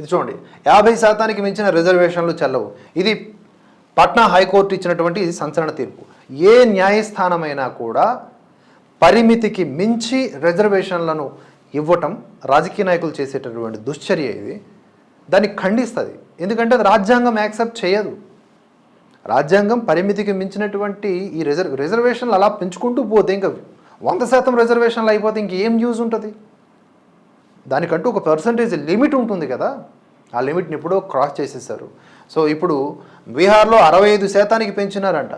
ఇది చూడండి. యాభై శాతానికి మించిన రిజర్వేషన్లు చెల్లవు. ఇది పట్నా హైకోర్టు ఇచ్చినటువంటి సంచలన తీర్పు. ఏ న్యాయస్థానమైనా కూడా పరిమితికి మించి రిజర్వేషన్లను ఇవ్వటం రాజకీయ నాయకులు చేసేటటువంటి దుశ్చర్య ఇది. దాన్ని ఖండిస్తుంది. ఎందుకంటే అది రాజ్యాంగం యాక్సెప్ట్ చేయదు. రాజ్యాంగం పరిమితికి మించినటువంటి ఈ రిజర్వ్ రిజర్వేషన్లు అలా పెంచుకుంటూ పోతే ఇంకా వంద శాతం రిజర్వేషన్లు అయిపోతే ఇంకేం యూజ్ ఉంటుంది? దానికంటూ ఒక పర్సంటేజ్ లిమిట్ ఉంటుంది కదా. ఆ లిమిట్ని ఎప్పుడో క్రాస్ చేసేసారు. సో ఇప్పుడు బీహార్లో అరవై ఐదు శాతానికి పెంచినారంట.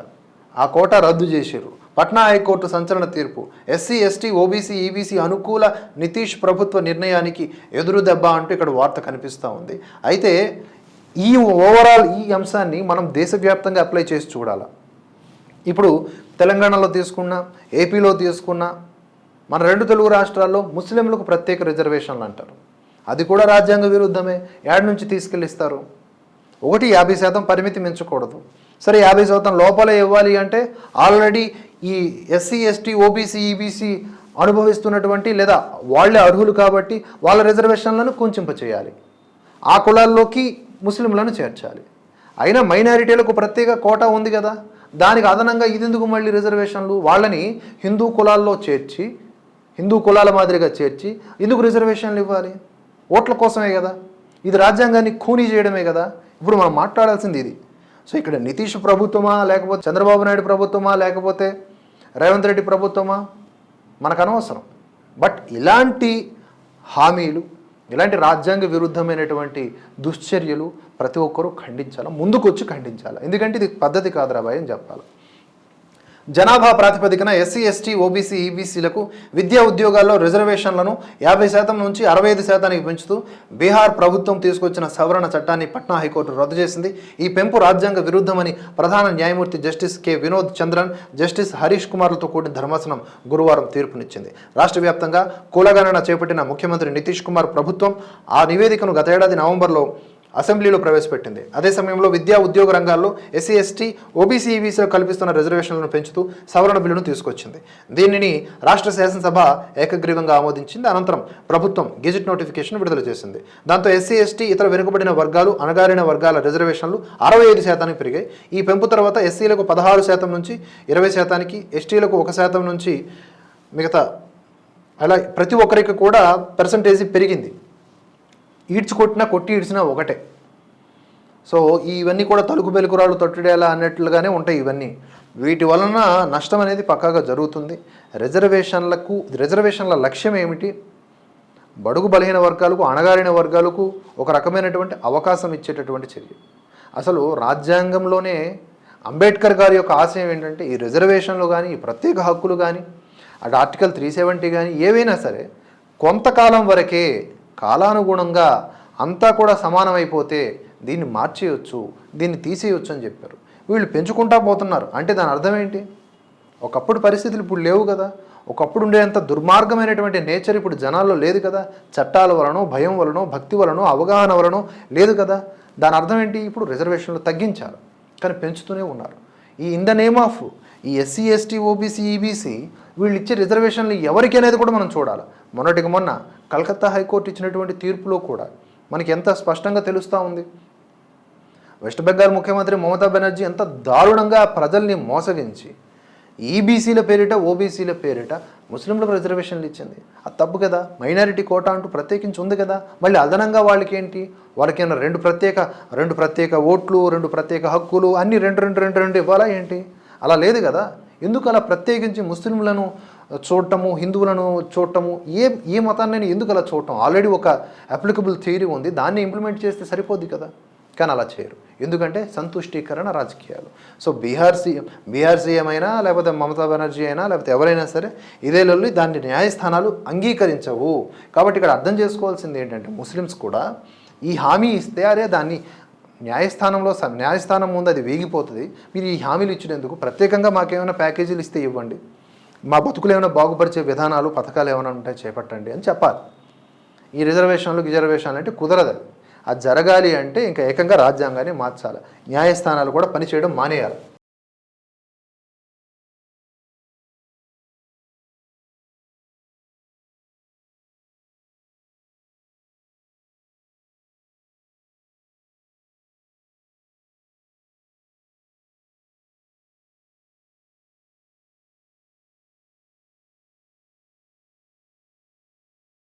ఆ కోట రద్దు చేశారు పట్నా హైకోర్టు సంచలన తీర్పు. ఎస్సీ ఎస్టీ ఓబీసీ ఈబీసీ అనుకూల నితీష్ ప్రభుత్వ నిర్ణయానికి ఎదురు దెబ్బ అంటూ ఇక్కడ వార్త కనిపిస్తూ ఉంది. అయితే ఈ ఓవరాల్ ఈ అంశాన్ని మనం దేశవ్యాప్తంగా అప్లై చేసి చూడాలి. ఇప్పుడు తెలంగాణలో తీసుకున్నా ఏపీలో తీసుకున్నా మన రెండు తెలుగు రాష్ట్రాల్లో ముస్లింలకు ప్రత్యేక రిజర్వేషన్లు అంటారు. అది కూడా రాజ్యాంగ విరుద్ధమే. యాడ్ నుంచి తీసుకెళ్ళిస్తారు. ఒకటి యాభై శాతం పరిమితి మించకూడదు. సరే యాభై శాతం లోపలే ఇవ్వాలి అంటే ఆల్రెడీ ఈ ఎస్సీ ఎస్టీ ఓబీసీ ఈబీసీ అనుభవిస్తున్నటువంటి లేదా వాళ్ళే అర్హులు కాబట్టి వాళ్ళ రిజర్వేషన్లను కుంచింపచేయాలి ఆ కులాల్లోకి ముస్లింలను చేర్చాలి. అయినా మైనారిటీలకు ప్రత్యేక కోటా ఉంది కదా. దానికి అదనంగా ఇదెందుకు మళ్ళీ రిజర్వేషన్లు? వాళ్ళని హిందూ కులాల్లో చేర్చి హిందూ కులాల మాదిరిగా చేర్చి ఎందుకు రిజర్వేషన్లు ఇవ్వాలి? ఓట్ల కోసమే కదా. ఇది రాజ్యాంగాన్ని ఖూనీ చేయడమే కదా. ఇప్పుడు మనం మాట్లాడాల్సింది ఇది. సో ఇక్కడ నితీష్ ప్రభుత్వమా లేకపోతే చంద్రబాబు నాయుడు ప్రభుత్వమా లేకపోతే రేవంత్ రెడ్డి ప్రభుత్వమా? మనకు అనవసరం. బట్ ఇలాంటి హామీలు ఇలాంటి రాజ్యాంగ విరుద్ధమైనటువంటి దుశ్చర్యలు ప్రతి ఒక్కరూ ఖండించాలి? ముందుకొచ్చి ఖండించాలి? ఎందుకంటే ఇది పద్ధతి కాదురా భయం చెప్పాలి. జనాభా ప్రాతిపదికన ఎస్సీ ఎస్టీ ఓబీసీ ఈబీసీలకు విద్యా ఉద్యోగాల్లో రిజర్వేషన్లను యాభై శాతం నుంచి అరవై ఐదు శాతానికి పెంచుతూ బీహార్ ప్రభుత్వం తీసుకొచ్చిన సవరణ చట్టాన్ని పట్నా హైకోర్టు రద్దు చేసింది. ఈ పెంపు రాజ్యాంగ విరుద్ధమని ప్రధాన న్యాయమూర్తి justice K. Vinod Chandran justice Harish కుమార్లతో కూడిన ధర్మాసనం గురువారం తీర్పునిచ్చింది. రాష్ట్ర వ్యాప్తంగా కులగణన చేపట్టిన ముఖ్యమంత్రి నితీష్ కుమార్ ప్రభుత్వం ఆ నివేదికను గత ఏడాది నవంబర్లో అసెంబ్లీలో ప్రవేశపెట్టింది. అదే సమయంలో విద్యా ఉద్యోగ రంగాల్లో ఎస్సీ ఎస్టీ ఓబీసీ ఈబీసీలో కల్పిస్తున్న రిజర్వేషన్లను పెంచుతూ సవరణ బిల్లును తీసుకొచ్చింది. దీనిని రాష్ట్ర శాసనసభ ఏకగ్రీవంగా ఆమోదించింది. అనంతరం ప్రభుత్వం గెజిట్ నోటిఫికేషన్ విడుదల చేసింది. దాంతో ఎస్సీ ఎస్టీ ఇతర వెనుకబడిన వర్గాలు అణగారిన వర్గాల రిజర్వేషన్లు అరవై ఐదు శాతానికి పెరిగాయి. ఈ పెంపు తర్వాత ఎస్సీలకు పదహారు శాతం నుంచి ఇరవై శాతానికి ఎస్టీలకు ఒక శాతం నుంచి మిగతా అలా ప్రతి ఒక్కరికి కూడా పర్సంటేజ్ పెరిగింది. ఈడ్చి కొట్టినా కొట్టి ఈడ్చినా ఒకటే. సో ఇవన్నీ కూడా తలుకు బెలుకురాలు తొట్టిడేలా అన్నట్లుగానే ఉంటాయి ఇవన్నీ. వీటి వలన నష్టం అనేది పక్కాగా జరుగుతుంది. రిజర్వేషన్లకు రిజర్వేషన్ల లక్ష్యం ఏమిటి? బడుగు బలహీన వర్గాలకు అణగారిన వర్గాలకు ఒక రకమైనటువంటి అవకాశం ఇచ్చేటటువంటి చర్య. అసలు రాజ్యాంగంలోనే అంబేద్కర్ గారి యొక్క ఆశయం ఏంటంటే ఈ రిజర్వేషన్లు కానీ ఈ ప్రత్యేక హక్కులు కానీ అటు ఆర్టికల్ త్రీ సెవెంటీ కానీ ఏవైనా సరే కొంతకాలం వరకే కాలానుగుణంగా అంతా కూడా సమానమైపోతే దీన్ని మార్చేయొచ్చు దీన్ని తీసేయొచ్చు అని చెప్పారు. వీళ్ళు పెంచుకుంటా పోతున్నారు. అంటే దాని అర్థం ఏంటి? ఒకప్పుడు పరిస్థితులు ఇప్పుడు లేవు కదా. ఒకప్పుడు ఉండేంత దుర్మార్గమైనటువంటి నేచర్ ఇప్పుడు జనాల్లో లేదు కదా. చట్టాల వలనో భయం వలనో భక్తి వలనో అవగాహన వలనో లేదు కదా. దాని అర్థం ఏంటి? ఇప్పుడు రిజర్వేషన్లు తగ్గించారు. కానీ పెంచుతూనే ఉన్నారు. ఈ ఇన్ ద నేమ్ ఆఫ్ ఈ ఎస్సీ ఎస్టీ ఓబీసీ ఈబీసీ వీళ్ళు ఇచ్చే రిజర్వేషన్లు ఎవరికి అనేది కూడా మనం చూడాలి. మొన్నటికి మొన్న కలకత్తా హైకోర్టు ఇచ్చినటువంటి తీర్పులో కూడా మనకి ఎంత స్పష్టంగా తెలుస్తూ ఉంది. వెస్ట్ బెంగాల్ ముఖ్యమంత్రి మమతా బెనర్జీ ఎంత దారుణంగా ప్రజల్ని మోసగించి ఈబీసీల పేరిట ఓబీసీల పేరిట ముస్లింలకు రిజర్వేషన్లు ఇచ్చింది. అది తప్పు కదా? మైనారిటీ కోటా అంటూ ప్రత్యేకించి ఉంది కదా? మళ్ళీ అదనంగా వాళ్ళకి ఏంటి వాళ్ళకైనా రెండు ప్రత్యేక రెండు ప్రత్యేక ఓట్లు రెండు ప్రత్యేక హక్కులు అన్ని రెండు రెండు రెండు రెండు ఇవ్వాలా ఏంటి? అలా లేదు కదా? ఎందుకు అలా ప్రత్యేకించి ముస్లింలను చూడటము హిందువులను చూడటము ఏ ఏ మతాన్ని ఎందుకు అలా చూడటం? ఆల్రెడీ ఒక అప్లికబుల్ థియరీ ఉంది. దాన్ని ఇంప్లిమెంట్ చేస్తే సరిపోద్ది కదా? కానీ అలా చేయరు. ఎందుకంటే సంతుష్టీకరణ రాజకీయాలు. So Bihar CM Bihar CM అయినా లేకపోతే మమతా బెనర్జీ అయినా లేకపోతే ఎవరైనా సరే ఇదే లొల్లి దాన్ని న్యాయస్థానాలు అంగీకరించవు. కాబట్టి ఇక్కడ అర్థం చేసుకోవాల్సింది ఏంటంటే ముస్లిమ్స్ కూడా ఈ హామీ ఇస్తే అరే దాన్ని న్యాయస్థానంలో స- న్యాయస్థానం ముందు అది వేగిపోతుంది. మీరు ఈ హామీలు ఇచ్చినందుకు ప్రత్యేకంగా మాకేమైనా ప్యాకేజీలు ఇస్తే ఇవ్వండి. మా బతుకులు ఏమైనా బాగుపరిచే విధానాలు పథకాలు ఏమైనా ఉంటే చేపట్టండి అని చెప్పాలి. ఈ రిజర్వేషన్లు రిజర్వేషన్లు అంటే కుదరదు. అది. అది జరగాలి అంటే ఇంకా ఏకంగా రాజ్యాంగాన్ని మార్చాలి. న్యాయస్థానాలు కూడా పనిచేయడం మానేయాలి.